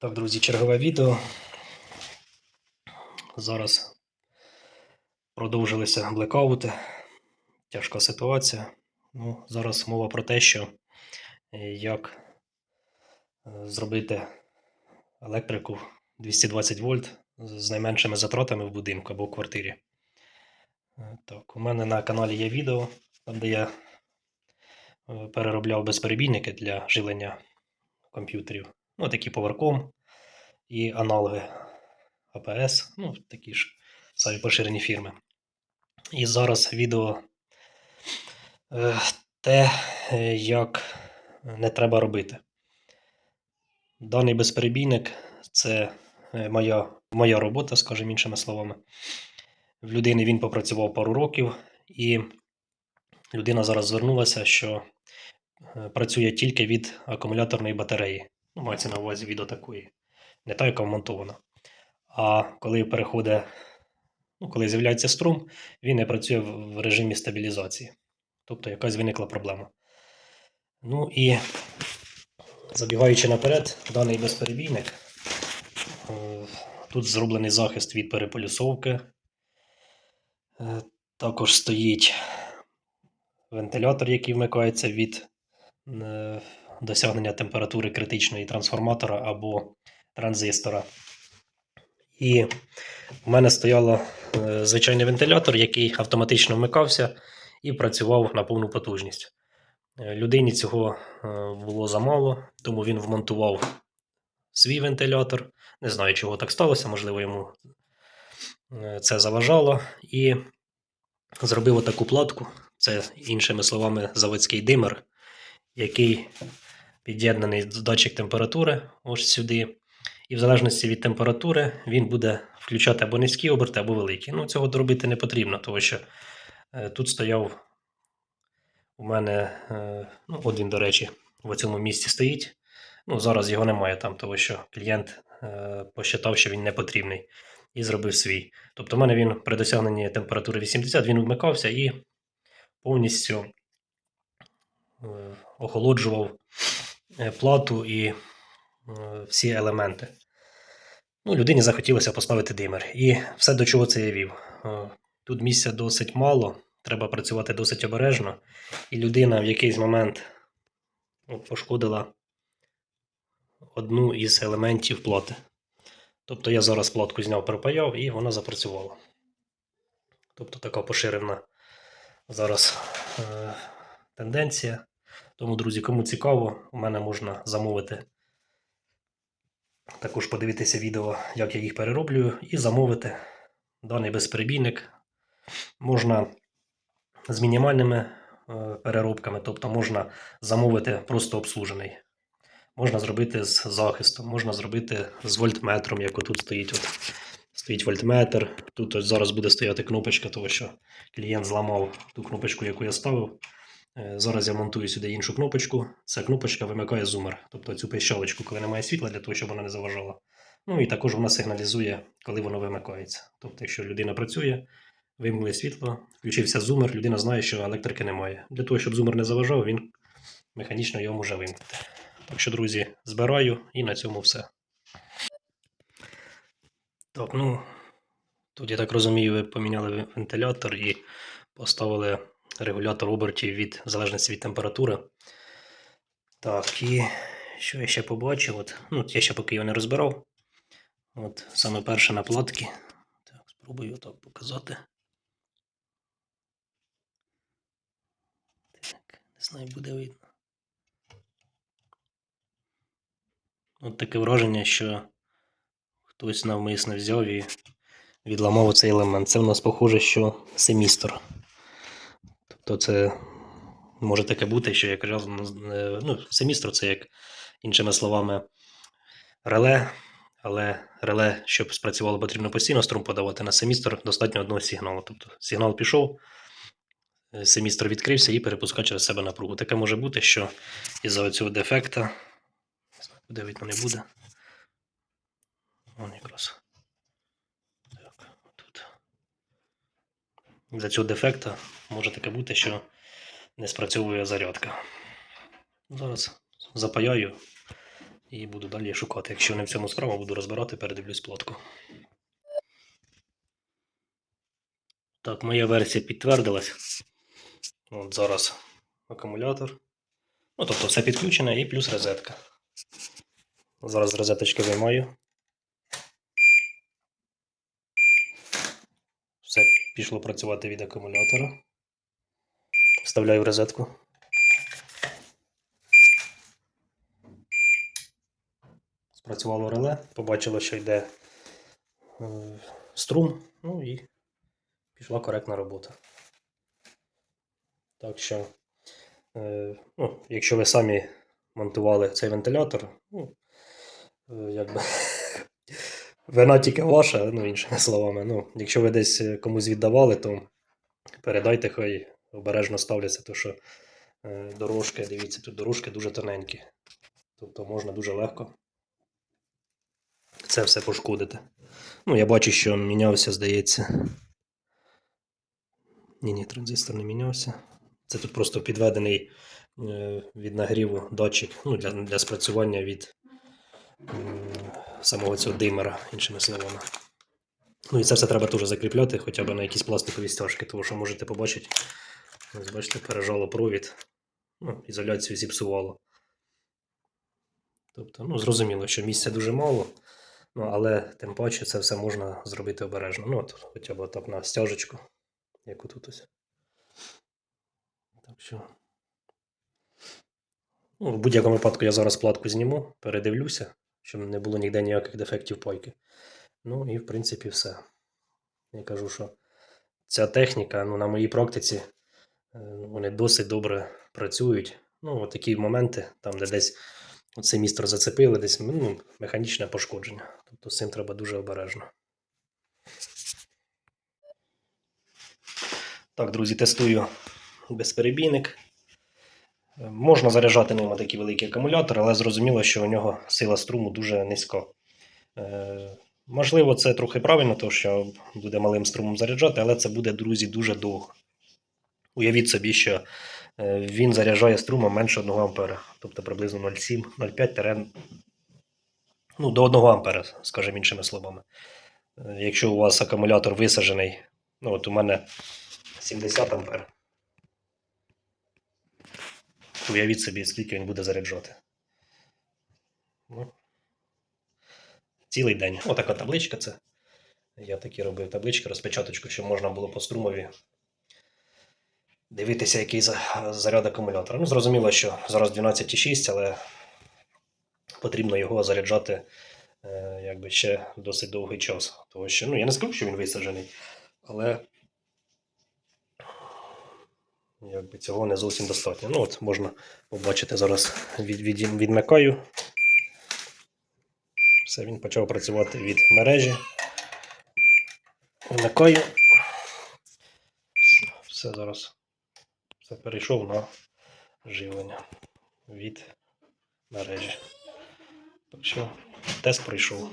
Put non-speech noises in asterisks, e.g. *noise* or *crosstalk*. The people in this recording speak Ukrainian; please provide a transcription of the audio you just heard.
Так, друзі, чергове відео. Зараз продовжилися блекаути. Тяжка ситуація. Ну, зараз мова про те, що е, як е, зробити електрику 220 вольт з найменшими затратами в будинку або в квартирі. Е, Так, у мене на каналі є відео, там де я переробляв безперебійники для живлення комп'ютерів. Ну, такі поверком і аналоги АПС, ну, такі ж самі поширені фірми. І зараз відео е, те, е, як не треба робити. Даний безперебійник це е, моя, моя робота, скажімо іншими словами. В людини він попрацював пару років, і людина зараз звернулася, що працює тільки від акумуляторної батареї. Ну, мається на увазі від отакої. Не та, яка вмонтована. А коли переходить, ну, коли з'являється струм, він не працює в в режимі стабілізації. Тобто якась виникла проблема. Ну і забігаючи наперед, даний безперебійник. е, Тут зроблений захист від переполюсовки. Е, Також стоїть вентилятор, який вмикається від е, досягнення температури критичної трансформатора або транзистора. І в мене стояло е, звичайний вентилятор, який автоматично вмикався і працював на повну потужність. Е, Людині цього е, було замало, тому він вмонтував свій вентилятор. Не знаю, чого так сталося, можливо, йому це заважало. І зробив отаку платку. Це, іншими словами, заводський димер, який під'єднаний датчик температури ось сюди. І в залежності від температури він буде включати або низькі оберти, або великі. Ну, цього робити не потрібно, тому що е, тут стояв у мене, е, ну, він, до речі, в цьому місці стоїть. Ну, зараз його немає там, тому що клієнт е, посчитав, що він не потрібний, і зробив свій. Тобто, в мене він при досягненні температури 80 він вмикався і повністю охолоджував плату і е, всі елементи. Ну, людині захотілося поставити димер. І все, до чого це я вів. Е, Тут місця досить мало, треба працювати досить обережно. І людина в якийсь момент ну, пошкодила одну із елементів плати. Тобто я зараз платку зняв, припаяв і вона запрацювала. Тобто така поширена зараз е, тенденція. Тому, друзі, кому цікаво, у мене можна замовити. Також подивитися відео, як я їх перероблюю, і замовити даний безперебійник. Можна з мінімальними е, переробками, тобто можна замовити просто обслужений. Можна зробити з захистом, можна зробити з вольтметром, як отут стоїть. От, стоїть вольтметр. Тут ось зараз буде стояти кнопочка, тому що клієнт зламав ту кнопочку, яку я ставив. Е, Зараз я монтую сюди іншу кнопочку. Ця кнопочка вимикає зумер, тобто цю пищалочку, коли немає світла, для того, щоб вона не заважала. Ну і також вона сигналізує, коли воно вимикається. Тобто, якщо людина працює, вимкнули світло, включився зумер, людина знає, що електрики немає. Для того, щоб зумер не заважав, він механічно його може вимкнути. Так що, друзі, збираю і на цьому все. Так, ну тут я так розумію, ви поміняли вентилятор і поставили регулятор обертів від залежності від температури. Так, і що я ще побачив? От, ну, я ще поки його не розбирав. От саме перше на платки. Так, спробую так показати. Так, не знаю, буде видно. От таке враження, що хтось навмисно взяв і відламав цей елемент. Це в нас похоже, що семістр. Тобто це може таке бути, що я казав, е, ну, семістр це як іншими словами реле, але реле, щоб спрацювало, потрібно постійно струм подавати. На семістр достатньо одного сигналу. Тобто сигнал пішов, е, семістр відкрився і перепускає через себе напругу. Таке може бути, що із-за цього дефекта, не знаю, буде видно, не буде. Вон якраз. Так, тут. Із-за цього дефекта може таке бути, що не спрацьовує зарядка. Зараз запаяю І буду далі шукати. Якщо не в цьому справа, буду розбирати, передивлюсь платку. Так, моя версія підтвердилась. От зараз акумулятор. Ну, тобто все підключене і плюс розетка. Зараз розеточки виймаю. Все пішло працювати від акумулятора. Вставляю в розетку. Спрацювало реле, побачило, що йде е, струм, ну і пішла коректна робота. Так що, е, ну, якщо ви самі монтували цей вентилятор, ну, е, якби *laughs* вина тільки ваша, ну, іншими *laughs* словами. Ну, якщо ви десь е, комусь віддавали, то передайте, хай обережно ставляться, тому що е, дорожки, дивіться, тут дорожки дуже тоненькі. Тобто можна дуже легко це все пошкодити. Ну, я бачу, що мінявся, здається. Ні, ні, транзистор не мінявся. Це тут просто підведений е, від нагріву датчик ну, для, для спрацювання від самого цього димера, іншими словами. Ну і це все треба теж закріпляти хоча б на якісь пластикові стяжки, тому що можете побачити, ось бачите, пережало провід, ну, ізоляцію зіпсувало. Тобто, ну, зрозуміло, що місця дуже мало, ну, але тим паче це все можна зробити обережно. Ну, от, хоча б так на стяжечку, як отут ось. Так що. Ну, в будь-якому випадку я зараз платку зніму, передивлюся, щоб не було ніде ніяких дефектів пайки. Ну і в принципі все. Я кажу, що ця техніка, ну, на моїй практиці, е, вони досить добре працюють. Ну, от такі моменти, там, де десь оцей містер зацепили, десь ну, механічне пошкодження. Тобто з цим треба дуже обережно. Так, друзі, тестую безперебійник. Можна заряджати ним такий великий акумулятор, але зрозуміло, що у нього сила струму дуже низька. Е, Можливо, це трохи правильно, тому що буде малим струмом заряджати, але це буде, друзі, дуже довго. Уявіть собі, що е, він заряджає струмом менше 1 А, тобто приблизно 0,7, 0,5 ну, до 1 А, скажімо іншими словами. Е, Якщо у вас акумулятор висаджений, ну от у мене 70 А, уявіть собі, скільки він буде заряджати. Ну, цілий день. Отака табличка це. Я такі робив таблички, розпечаточку, щоб можна було по струмові дивитися, який заряд акумулятора. Ну, зрозуміло, що зараз 12,6, але потрібно його заряджати е, якби ще досить довгий час. Тому що, ну, я не скажу, що він висаджений, але якби цього не зовсім достатньо. Ну, от можна побачити зараз від, від, відмикаю. Все, він почав працювати від мережі. Вмикаю. Все, все зараз. Все перейшов на живлення від мережі. Так що тест пройшов.